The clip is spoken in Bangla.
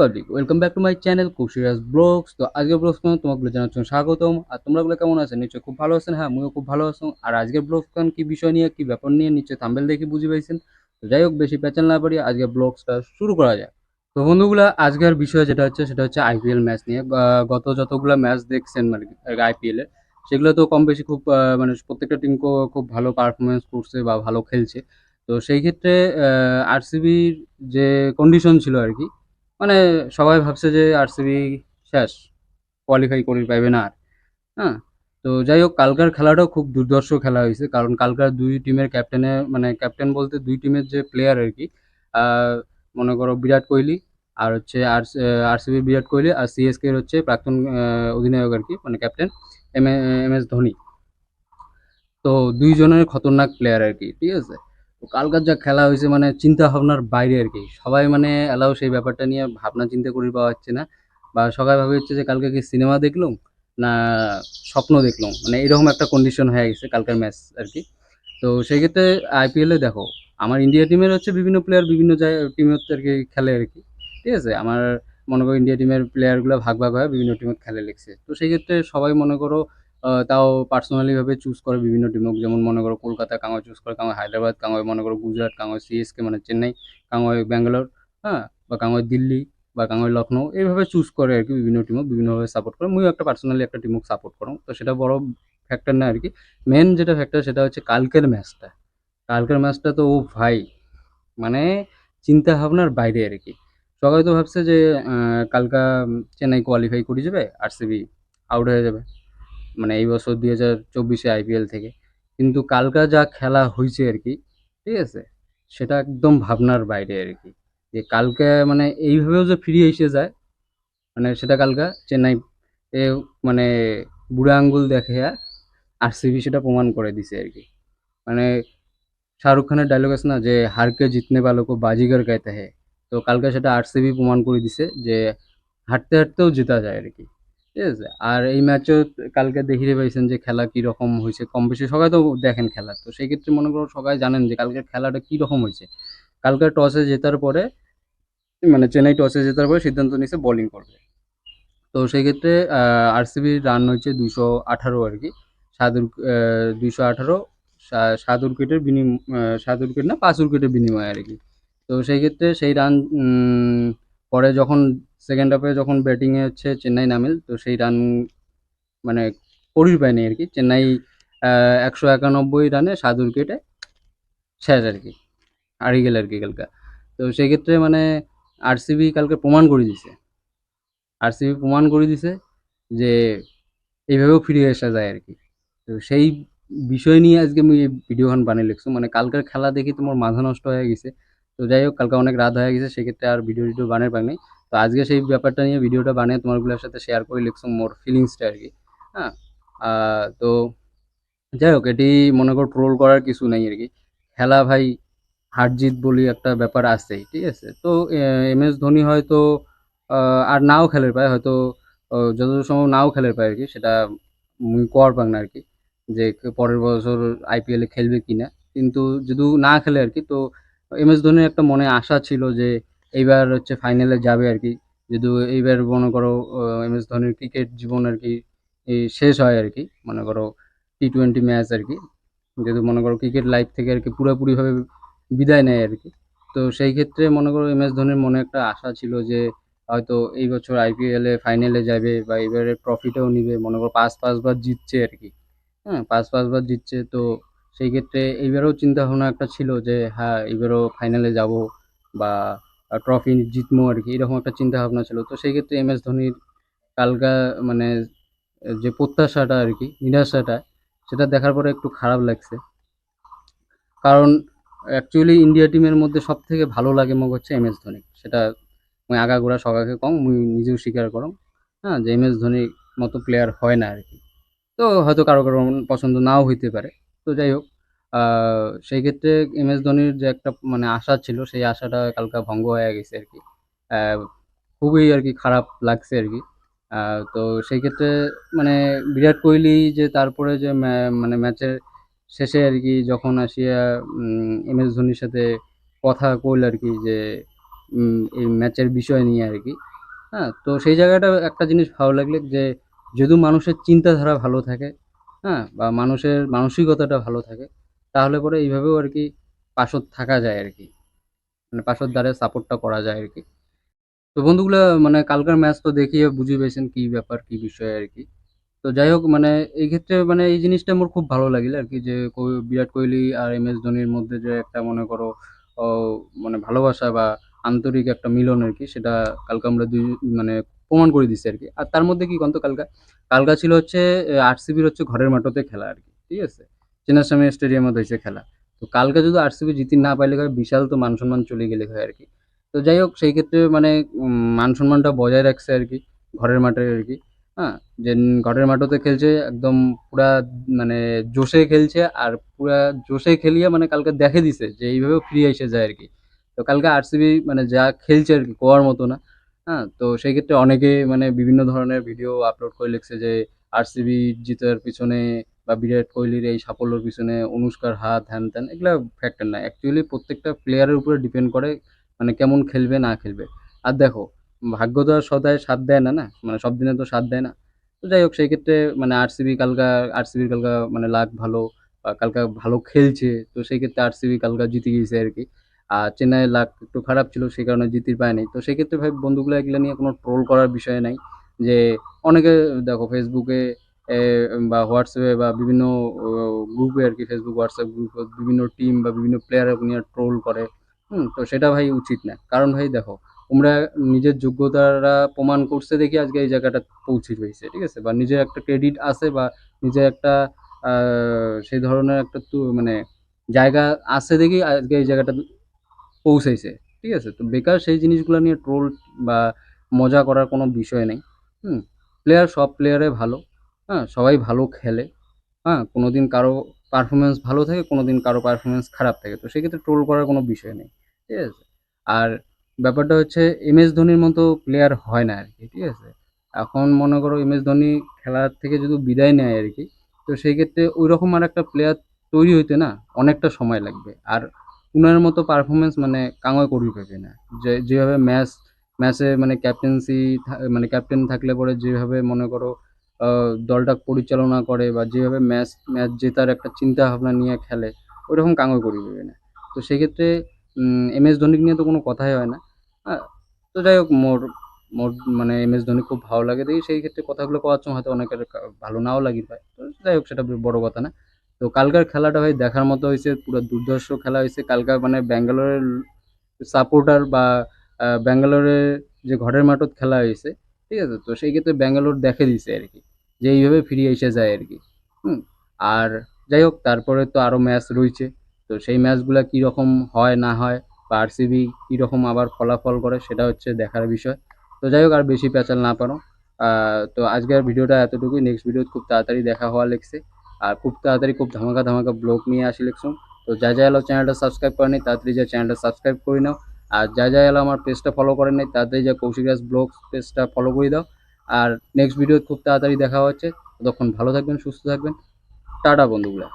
Public welcome back to my channel Kushiraj vlogs তো আজকের ব্লগস তোমাগুলো জানাচ্ছি স্বাগতম। আর তোমরাগুলো কেমন আছেন নিশ্চয়ই খুব ভালো আছেন হ্যাঁ আমিও খুব ভালো আছি। আর আজকের ব্লগস কান কি বিষয় নিয়ে, কি ব্যাপার নিয়ে, নিশ্চয়ই থাম্বেল দেখে বুঝে পাইছেন। তো যাই হোক, বেশি প্যাচাল না পারি আজকে ব্লগসটা শুরু করা যায় তো বন্ধুগুলা, আজকের বিষয় যেটা হচ্ছে, সেটা হচ্ছে আইপিএল ম্যাচ নিয়ে। গত যতগুলো ম্যাচ দেখছেন মানে আইপিএল সেগুলো তো কম বেশি খুব মানে প্রত্যেকটা টিম খুব ভালো পারফরমেন্স করছে বা ভালো খেলছে। তো সেই ক্ষেত্রে আরসিবির যে কন্ডিশন ছিল আর কি মানে সবাই ভাবছে যে আরসিবি শেষ কোয়ালিফাই করে পাইবে না আর। হ্যাঁ তো যাই হোক, কালকার খেলাটাও খুব দুর্ধর্ষ খেলা হয়েছে, কারণ কালকার দুই টিমের ক্যাপ্টেনের মানে ক্যাপ্টেন বলতে দুই টিমের যে প্লেয়ার আর কি মনে করো বিরাট কোহলি আর হচ্ছে আর আরসিবি বিরাট কোহলি আর সিএসকে হচ্ছে প্রাক্তন অধিনায়ক আর কি মানে captain M M S Dhoni. তো দুইজনের খতরনাক প্লেয়ার আর কি, ঠিক আছে? কালকার যা খেলা হয়েছে মানে চিন্তা ভাবনার বাইরে আর কি। সবাই মানে এলাও সেই ব্যাপারটা নিয়ে ভাবনা চিন্তা করে পাওয়া যাচ্ছে না। বা সবাই ভাবে হচ্ছে যে কালকে কি সিনেমা দেখলাম, না স্বপ্ন দেখলাম? মানে এরকম একটা কন্ডিশন হয়ে গেছে কালকের ম্যাচ আর কি। তো সেই ক্ষেত্রে আইপিএলে দেখো, আমার ইন্ডিয়া টিমের হচ্ছে বিভিন্ন প্লেয়ার বিভিন্ন জায়গায় টিমে হচ্ছে আর কি খেলে আর কি। ঠিক আছে? আমার মনে করো ইন্ডিয়া টিমের প্লেয়ারগুলো ভাগ ভাগ হয়ে বিভিন্ন টিমে খেলে লিখছে। তো সেই ক্ষেত্রে সবাই মনে করো তাও পার্সোনালিভাবে চুজ করে বিভিন্ন টিমক যেমন মনে করো কলকাতা কাঙয় চুজ করে। কাঙয় হায়দ্রাবাদ কাঙয় মনে করো গুজরাট কাঙয় সিএসকে মানে চেন্নাই কাঙয় ব্যাঙ্গালোর হ্যাঁ বা কাঙয় দিল্লি, বা কাঙয় লখনৌ এইভাবে চুজ করে আর কি বিভিন্ন টিমক বিভিন্নভাবে সাপোর্ট করে। মুইও একটা পার্সোনালি একটা টিমক সাপোর্ট করো। তো সেটা বড় ফ্যাক্টর না আর কি। মেন যেটা ফ্যাক্টর সেটা হচ্ছে কালকের ম্যাচটা কালকের ম্যাচটা তো ও ভাই মানে চিন্তা ভাবনার বাইরে আর কি। সবাই তো ভাবছে যে কালকা চেন্নাই কোয়ালিফাই করে যাবে আরসিবি আউট হয়ে যাবে। মানে এই বছর দুই হাজার চব্বিশে আইপিএল থেকে। কিন্তু কালকা যা খেলা হয়েছে আর কি, ঠিক আছে, সেটা একদম ভাবনার বাইরে আর কি। যে কালকে মানে এইভাবেও যে ফিরে এসে যায় মানে সেটা কালকা চেন্নাই এ মানে বুড়া আঙ্গুল দেখে আর সিবি সেটা প্রমাণ করে দিছে আর কি। মানে শাহরুখ খানের ডায়লগ আছে না, যে হারকে জিতনে পালোকো বাজিগার গাইতে হে। তো কালকে সেটা আর সিবি প্রমাণ করে দিছে যে হাঁটতে হাঁটতেও জেতা যায় আর কি। ঠিক আছে? আর এই ম্যাচও কালকে দেখিয়ে পাইছেন যে খেলা কি রকম হয়েছে, কম বেশি সবাই তো দেখেন খেলা। তো সেই ক্ষেত্রে মনে করো সবাই জানেন যে কালকের খেলাটা কি রকম হয়েছে। কালকে টসে জেতার পরে মানে চেন্নাই টসে জেতার পরে সিদ্ধান্ত নিয়েছে বোলিং করবে। তো সেই ক্ষেত্রে আরসিবির রান হয়েছে দুশো আঠারো আর কি। সাত দুইশো আঠারো সাত উইকেটের বিনিময় সাত উইকেট না, পাঁচ উইকেটের বিনিময়ে আর কি। তো সেই ক্ষেত্রে সেই রান পরে যখন সেকেন্ড হাফে যখন ব্যাটিংয়ে হচ্ছে চেন্নাই নামিল তো সেই রান মানে করির পায়নি আর কি। চেন্নাই একশো একানব্বই রানে সাত উইকেটে শেষ আর কি, হারিয়ে গেল আর কি কালকে। তো সেই ক্ষেত্রে মানে আরসিবি কালকে প্রমাণ করে দিছে। আরসিবি প্রমাণ করে দিছে যে এইভাবেও ফিরে আসা যায় আর কি। তো সেই বিষয় নিয়ে আজকে আমি ভিডিওখান বানিয়ে লিখছো। মানে কালকের খেলা দেখি তোমার মাথা নষ্ট হয়ে গেছে। তো যাই হোক, কালকে অনেক রাত হয়ে গেছে, সেক্ষেত্রে আর ভিডিও টিডিও বানিয়ে পাইনি তো আজকে সেই ব্যাপারটা নিয়ে ভিডিওটা বানিয়ে তোমারগুলোর সাথে শেয়ার করে লিখছো মোর ফিলিংসটা আর কি হ্যাঁ? তো যাই হোক, এটি মনে করো ট্রোল করার কিছু নেই আর কি। খেলা ভাই হার জিত বলি একটা ব্যাপার আছেই, ঠিক আছে? তো এম এস ধোনি হয়তো আর নাও খেলে পায়, হয়তো যতদূর সম্ভব নাও খেলে পায় আর কি, সেটা কর পাং না আর কি, যে পরের বছর আইপিএলে খেলবে কিনা। কিন্তু যদি না খেলে আর কি, তো এম এস ধোনির একটা মনে আশা ছিল যে এইবার হচ্ছে ফাইনালে যাবে আর কি। যদি এইবার মনে করো এম এস ধোনির ক্রিকেট জীবন আর কি শেষ হয় আর কি, মনে করো টি টোয়েন্টি ম্যাচ আর কি। যেহেতু মনে করো ক্রিকেট লাইফ থেকে আর কি পুরোপুরিভাবে বিদায় নেয় আর কি। তো সেই ক্ষেত্রে মনে করো এম এস ধোনির মনে একটা আশা ছিল যে হয়তো এই বছর আইপিএলে ফাইনালে যাবে বা এবারে ট্রফিটাও নিবে, মনে করো পাঁচ পাঁচবার জিতছে আর কি। হ্যাঁ পাঁচ পাঁচবার জিতছে, তো সেই ক্ষেত্রে এইবারও চিন্তা ভাবনা একটা ছিল যে হ্যাঁ এইবারও ফাইনালে যাব বা ট্রফি জিতবো আর কি, এরকম একটা চিন্তা ভাবনা ছিল। তো সেই ক্ষেত্রে এম এস ধোনির কালকা মানে যে প্রত্যাশাটা আর কি, নিরাশাটা, সেটা দেখার পরে একটু খারাপ লাগছে। কারণ অ্যাকচুয়ালি ইন্ডিয়া টিমের মধ্যে সব থেকে ভালো লাগে মোক হচ্ছে এম এস ধোনি। সেটা মুই আগাগোড়া সকাকে কম, মুই নিজেও স্বীকার করম। হ্যাঁ যে এম এস ধোনির মতো প্লেয়ার হয় না আর কি। তো হয়তো কারও কারও পছন্দ নাও হইতে পারে। তো যাই হোক সেই ক্ষেত্রে এম এস ধোনির যে একটা মানে আশা ছিল, সেই আশাটা কালকে ভঙ্গ হয়ে গেছে আর কি। খুবই আর কি খারাপ লাগছে আর কি। তো সেই ক্ষেত্রে মানে বিরাট কোহলি যে তারপরে যে মানে ম্যাচের শেষে আর কি যখন আসিয়া এম এস ধোনির সাথে কথা কইল আর কি যে এই ম্যাচের বিষয় নিয়ে আর কি। হ্যাঁ তো সেই জায়গাটা একটা জিনিস ভালো লাগলে যে, যদি মানুষের চিন্তাধারা ভালো থাকে হ্যাঁ বা মানুষের মানসিকতাটা ভালো থাকে, তাহলে পরে এইভাবেও আর কি পাশত থাকা যায় আর কি। মানে পাশর দ্বারে সাপোর্টটা করা যায় আর কি। তো বন্ধুগুলো মানে কালকার ম্যাচ তো দেখিয়ে বুঝে পেয়েছেন কি ব্যাপার, কি বিষয় আর কি। তো যাই হোক মানে এই ক্ষেত্রে মানে এই জিনিসটা আমার খুব ভালো লাগিল আর কি যে বিরাট কোহলি আর এম এস ধোনির মধ্যে যে একটা মনে করো মানে ভালোবাসা বা আন্তরিক একটা মিলন আর কি, সেটা কালকে আমরা দুই মানে প্রমাণ করে দিচ্ছি আর কি। আর তার মধ্যে কি কন্ত কালকা কালকা ছিল হচ্ছে আরসিবির হচ্ছে ঘরের মাঠতে খেলা আর কি, ঠিক আছে? চিন্নাস্বামী স্টেডিয়ামে হয়েছে খেলা। তো কালকে যদি আরসিবি জিতি না পাইলে হয়, বিশাল তো মান সম্মান চলে গেলে হয় আর কি। তো যাই হোক, সেই ক্ষেত্রে মানে মান সম্মানটা বজায় রাখছে আর কি, ঘরের মাঠে আর কি হ্যাঁ? যে ঘরের মাঠতে খেলছে, একদম পুরা মানে জোশে খেলছে আর পুরা জোশে খেলিয়ে মানে কালকে দেখে দিছে যে এইভাবে ফ্রি এসে যায় আর কি। তো কালকে আরসিবি মানে যা খেলছে আর কি, কোয়ার মতো না হ্যাঁ তো সেই ক্ষেত্রে অনেকে মানে বিভিন্ন ধরনের ভিডিও আপলোড করে লিখছে যে আরসিবি জিতার পিছনে বা বিরাট কোহলির এই সাফল্যের পিছনে অনুষ্কার হাত হ্যান ত্যান এগুলো ফ্যাক্টর না অ্যাকচুয়ালি প্রত্যেকটা প্লেয়ারের উপরে ডিপেন্ড করে মানে কেমন খেলবে, না খেলবে। আর দেখো, ভাগ্য তো আর সদায় সাথ দেয় না না? মানে সব দিনে তো সাথ দেয় না। তো যাই হোক, সেই ক্ষেত্রে মানে আরসিবি কালকা আরসিবির কালকা মানে লাক ভালো কালকা ভালো খেলছে, তো সেই ক্ষেত্রে আরসিবি কালকা জিতে গিয়েছে আর কি। আর চেন্নাইয়ের লাক একটু খারাপ ছিল, সেই কারণে জিতে পায়নি তো সেক্ষেত্রে ভাই, বন্ধুগুলো এগুলো নিয়ে কোনো ট্রোল করার বিষয় নাই। যে অনেকে, দেখো ফেসবুকে বা হোয়াটসঅ্যাপে বা বিভিন্ন গ্রুপে আর কি ফেসবুক হোয়াটসঅ্যাপ গ্রুপ বিভিন্ন টিম বা বিভিন্ন প্লেয়ার নিয়ে ট্রোল করে। হুম, তো সেটা ভাই উচিত না। কারণ ভাই, দেখো, তোমরা নিজের যোগ্যতারা প্রমাণ করছে দেখি আজকে এই জায়গাটা পৌঁছে রয়েছে ঠিক আছে? বা নিজের একটা ক্রেডিট আছে বা নিজের একটা সেই ধরনের একটা মানে জায়গা আছে দেখি আজকে এই জায়গাটা পৌঁছাইছে, ঠিক আছে? তো বেকার সেই জিনিসগুলো নিয়ে ট্রোল বা মজা করার কোনো বিষয় নেই, হুম? প্লেয়ার সব প্লেয়ারে ভালো হ্যাঁ? সবাই ভালো খেলে হ্যাঁ? কোনো দিন কারও পারফরমেন্স ভালো থাকে কোনো দিন কারও পারফরমেন্স খারাপ থাকে। তো সেক্ষেত্রে ট্রোল করার কোনো বিষয় নেই, ঠিক আছে? আর ব্যাপারটা হচ্ছে এম এস ধোনির মতো প্লেয়ার হয় না আর কি ঠিক আছে? এখন মনে করো এম এস ধোনি খেলার থেকে যদি বিদায় নেয় আর কি তো সেই ক্ষেত্রে ওই রকম আর একটা প্লেয়ার তৈরি হইতে না অনেকটা সময় লাগবে। আর উনার মতো পারফরমেন্স মানে কাঙয় করি পাবে না। যে, যেভাবে ম্যাচ ম্যাচে মানে ক্যাপ্টেন্সি মানে ক্যাপ্টেন থাকলে পরে যেভাবে মনে করো দলটা পরিচালনা করে বা যেভাবে ম্যাচ ম্যাচ জেতার একটা চিন্তা ভাবনা নিয়ে খেলে, ওইরকম কাঙয় করি পাবে না। তো সেক্ষেত্রে এম এস ধোনিকে নিয়ে তো কোনো কথাই হয় না। তো যাই হোক, মোর মোর মানে এম এস ধোনি খুব ভালো লাগে দেখি। সেই ক্ষেত্রে কথাগুলো কওয়ার সময় হয়তো অনেকের ভালো নাও লাগি পায় তো যাই হোক, সেটা বড় কথা না। তো কালকার খেলাটা ভাই দেখার মতো হয়েছে, পুরো দুর্ধর্ষ খেলা হয়েছে। কালকার মানে ব্যাঙ্গালোরের সাপোর্টার বা ব্যাঙ্গালোরের যে ঘরের মাঠত খেলা হয়েছে, ঠিক আছে? তো সেই ক্ষেত্রে ব্যাঙ্গালোর দেখে দিছে আর কি, যে এইভাবে ফিরিয়ে এসে যায় আর কি। হুম, আর যাই হোক, তারপরে তো আরও ম্যাচ রয়েছে। তো সেই ম্যাচগুলো কীরকম হয়, না হয়, বা আরসিবি কীরকম আবার ফলাফল করে, সেটা হচ্ছে দেখার বিষয়। তো যাই হোক, আর বেশি প্যাচাল না পারো। তো আজকের ভিডিওটা এতটুকুই। নেক্সট ভিডিও খুব তাড়াতাড়ি দেখা হওয়া লেগছে। আর খুব তাড়াতাড়ি খুব ধামাকা ধামাকা ব্লগ নিয়ে আসি লিখছুন তো যা যা এলো চ্যানেলটা সাবস্ক্রাইব করে করেনি তাড়াতাড়ি যা চ্যানেলটা সাবস্ক্রাইব করে নাও। আর যা যা এলো আমার পেজটা ফলো করে নাই তাড়াতাড়ি যা কৌশিক রাজ ব্লগ পেজটা ফলো করে দাও। আর নেক্সট ভিডিও খুব তাড়াতাড়ি দেখা হচ্ছে। ততক্ষণ ভালো থাকবেন, সুস্থ থাকবেন। টাটা বন্ধুগুলা।